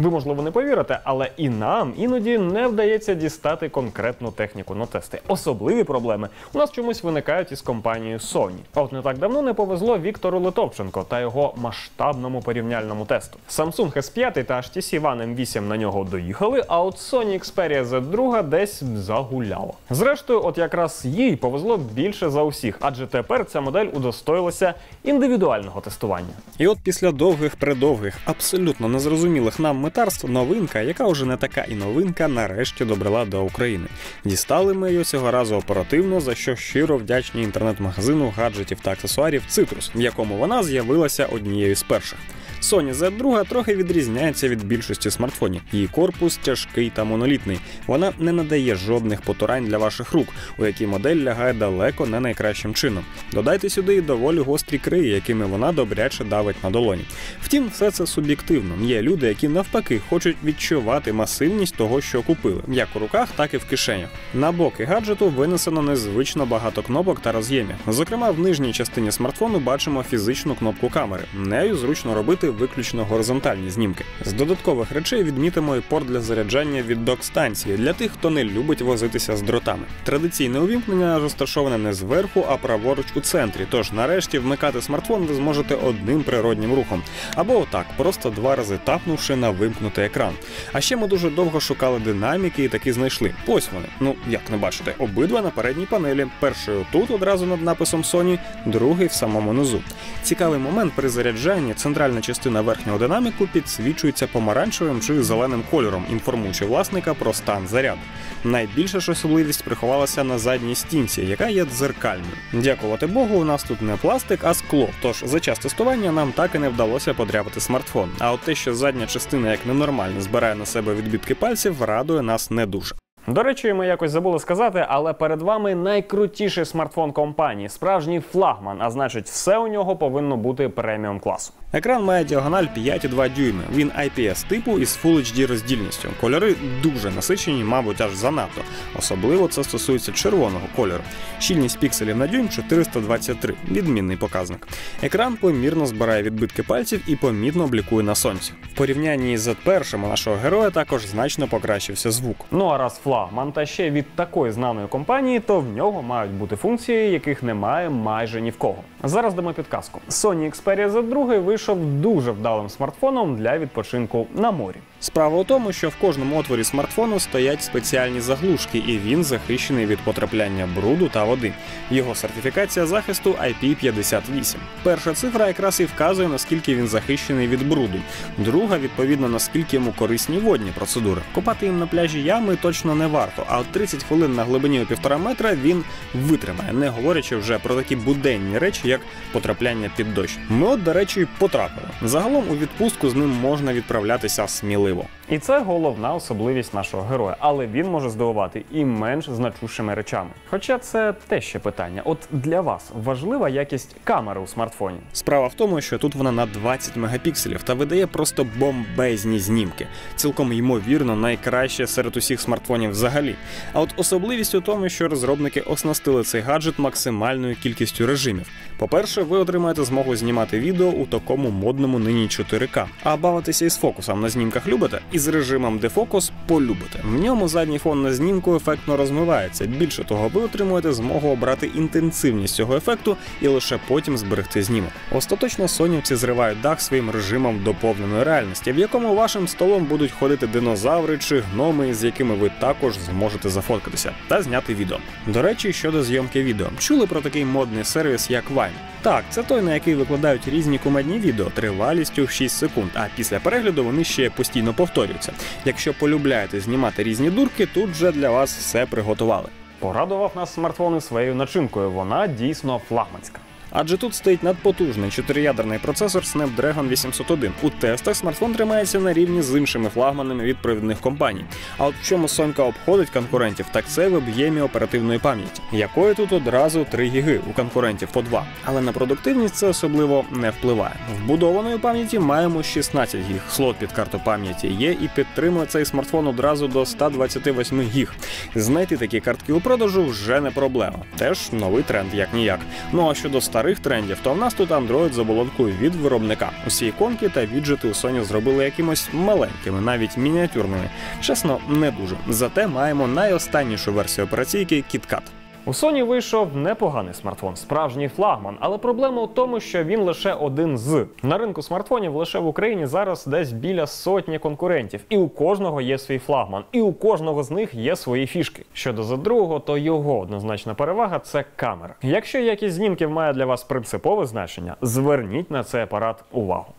Ви можливо не повірите, але і нам іноді не вдається дістати конкретну техніку на тести. Особливі проблеми у нас чомусь виникають із компанією Sony. А от не так давно не повезло Віктору Литовченко та його масштабному порівняльному тесту. Samsung S5 та HTC One M8 на нього доїхали, а от Sony Xperia Z2 десь загуляла. Зрештою, от якраз їй повезло більше за усіх, адже тепер ця модель удостоїлася індивідуального тестування. І от після довгих предовгих, абсолютно незрозумілих нам метарств, новинка, яка вже не така і новинка, нарешті добрала до України. Дістали ми її цього разу оперативно, за що щиро вдячні інтернет-магазину гаджетів та аксесуарів Citrus, в якому вона з'явилася однією з перших. Sony Z2 трохи відрізняється від більшості смартфонів. Її корпус тяжкий та монолітний. Вона не надає жодних потурань для ваших рук, у які модель лягає далеко не найкращим чином. Додайте сюди і доволі гострі крии, якими вона добряче давить на долоні. Втім, все це суб'єктивно. Є люди, які навпаки хочуть відчувати масивність того, що купили, як у руках, так і в кишенях. На боки гаджету винесено незвично багато кнопок та роз'ємів. Зокрема, в нижній частині смартфону бачимо фізичну кнопку камери. Нею зручно робити виключно горизонтальні знімки. З додаткових речей відмітимо і порт для заряджання від док-станції для тих, хто не любить возитися з дротами. Традиційне увімкнення розташоване не зверху, а праворуч у центрі. Тож нарешті вмикати смартфон ви зможете одним природнім рухом. Або отак, просто два рази тапнувши на вимкнутий екран. А ще ми дуже довго шукали динаміки і таки знайшли. Ось вони. Ну як не бачите, обидва на передній панелі. Перший тут одразу над написом Sony, другий в самому низу. Цікавий момент при заряджанні центральна частина верхнього динаміку підсвічується помаранчевим чи зеленим кольором, інформуючи власника про стан заряду. Найбільша ж особливість приховалася на задній стінці, яка є дзеркальною. Дякувати Богу, у нас тут не пластик, а скло. Тож за час тестування нам так і не вдалося подряпати смартфон. А от те, що задня частина як ненормально збирає на себе відбитки пальців, радує нас не дуже. До речі, ми якось забули сказати, але перед вами найкрутіший смартфон компанії, справжній флагман, а значить, все у нього повинно бути преміум класу. Екран має діагональ 5,2 дюйми. Він IPS типу із Full HD роздільністю. Кольори дуже насичені, мабуть, аж занадто. Особливо це стосується червоного кольору. Щільність пікселів на дюйм 423, відмінний показник. Екран помірно збирає відбитки пальців і помітно облікує на сонці. В порівнянні з Z1 у нашого героя також значно покращився звук. Ну а раз флагман та ще від такої знаної компанії, то в нього мають бути функції, яких немає майже ні в кого. Зараз дамо підказку. Sony Xperia Z2 вийшов дуже вдалим смартфоном для відпочинку на морі. Справа у тому, що в кожному отворі смартфону стоять спеціальні заглушки, і він захищений від потрапляння бруду та води. Його сертифікація захисту IP58. Перша цифра якраз і вказує, наскільки він захищений від бруду. Друга, відповідно, наскільки йому корисні водні процедури. Копати їм на пляжі ями точно не варто, а от 30 хвилин на глибині у півтора метра він витримає, не говорячи вже про такі буденні речі, як потрапляння під дощ. Ми, от, до речі, потрапили. Загалом у відпустку з ним можна відправлятися сміливо. І це головна особливість нашого героя, але він може здивувати і менш значущими речами. Хоча це те ще питання. От для вас важлива якість камери у смартфоні. Справа в тому, що тут вона на 20 мегапікселів та видає просто бомбезні знімки. Цілком ймовірно, найкраще серед усіх смартфонів взагалі. А от особливість у тому, що розробники оснастили цей гаджет максимальною кількістю режимів. По-перше, ви отримаєте змогу знімати відео у такому модному нині 4К, а бавитися із фокусом на знімках любите, і з режимом дефокус полюбите. В ньому задній фон на знімку ефектно розмивається. Більше того, ви отримуєте змогу обрати інтенсивність цього ефекту і лише потім зберегти знімок. Остаточно сонівці зривають дах своїм режимом доповненої реальності, в якому вашим столом будуть ходити динозаври чи гноми, з якими ви також зможете зафоткатися та зняти відео. До речі, щодо зйомки відео, чули про такий модний сервіс, як Vine? Так, це той, на який викладають різні кумедні відео тривалістю в 6 секунд, а після перегляду вони ще постійно повторюються. Якщо полюбляєте знімати різні дурки, тут вже для вас все приготували. Порадував нас смартфони своєю начинкою. Вона дійсно флагманська. Адже тут стоїть надпотужний чотириядерний процесор Snapdragon 801. У тестах смартфон тримається на рівні з іншими флагманами від провідних компаній. А от в чому Сонька обходить конкурентів, так це в об'ємі оперативної пам'яті, якої тут одразу 3 гіги, у конкурентів по 2. Але на продуктивність це особливо не впливає. Вбудованої пам'яті маємо 16 гіг. Слот під карту пам'яті є і підтримує цей смартфон одразу до 128 гіг. Знайти такі картки у продажу вже не проблема. Теж новий тренд, як ніяк. Ну а щодо 100 старих трендів, то в нас тут Android з оболонкою від виробника. Усі іконки та віджити у Sony зробили якимось маленькими, навіть мініатюрними. Чесно, не дуже. Зате маємо найостаннішу версію операційки KitKat. У Sony вийшов непоганий смартфон, справжній флагман, але проблема у тому, що він лише один з на ринку смартфонів лише в Україні зараз десь біля сотні конкурентів, і у кожного є свій флагман, і у кожного з них є свої фішки. Щодо за другого, то його однозначна перевага це камера. Якщо якість знімків має для вас принципове значення, зверніть на цей апарат увагу.